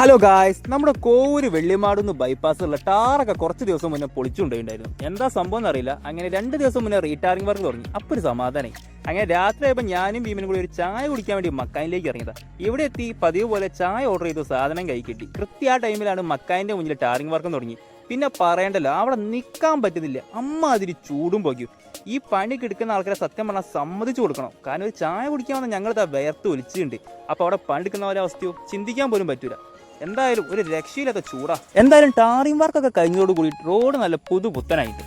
Hello guys നമ്മുടെ കോവൂര് വെള്ളിമാടുന്ന് ബൈപ്പാസുള്ള ടാറൊക്കെ കുറച്ച് ദിവസം മുന്നേ പൊളിച്ചുകൊണ്ടുണ്ടായിരുന്നു എന്താ സംഭവം എന്നറിയില്ല. അങ്ങനെ രണ്ട് ദിവസം മുന്നേ റീടാറിംഗ് വർക്ക് തുടങ്ങി. അപ്പോൾ ഒരു സമാധാനമായി അങ്ങനെ രാത്രി ആയപ്പോൾ ഞാനും ഭീമനും കൂടി ഒരു ചായ കുടിക്കാൻ വേണ്ടി മക്കാനിലേക്ക് ഇറങ്ങിയത്. ഇവിടെ എത്തി പതിവ് പോലെ ചായ ഓർഡർ ചെയ്ത് സാധനം കൈ കിട്ടി. കൃത്യ ആ ടൈമിലാണ് മക്കാന്റെ മുന്നിൽ ടാറിംഗ് വർക്കും തുടങ്ങി. പിന്നെ പറയണ്ടല്ലോ അവിടെ നിൽക്കാൻ പറ്റുന്നില്ല. അമ്മ അതിരി ചൂടും പോക്കും ഈ പണി കിടക്കുന്ന ആൾക്കാരെ സത്യം പറഞ്ഞാൽ സമ്മതിച്ചു കൊടുക്കണം. കാരണം ഒരു ചായ കുടിക്കാൻ വന്ന ഞങ്ങളിതാ വേർത്ത് ഒലിച്ചിട്ടുണ്ട്. അപ്പോൾ അവിടെ പണിയെടുക്കുന്ന പോലെ അവസ്ഥയോ? ചിന്തിക്കാൻ പോലും പറ്റൂല. എന്തായാലും ഒരു രക്ഷയില്ലാത്ത ചൂടാ. എന്തായാലും ടാറിംഗ് വർക്കൊക്കെ കഴിഞ്ഞതോട് കൂടി റോഡ് നല്ല പുതുപുത്തനായിട്ട്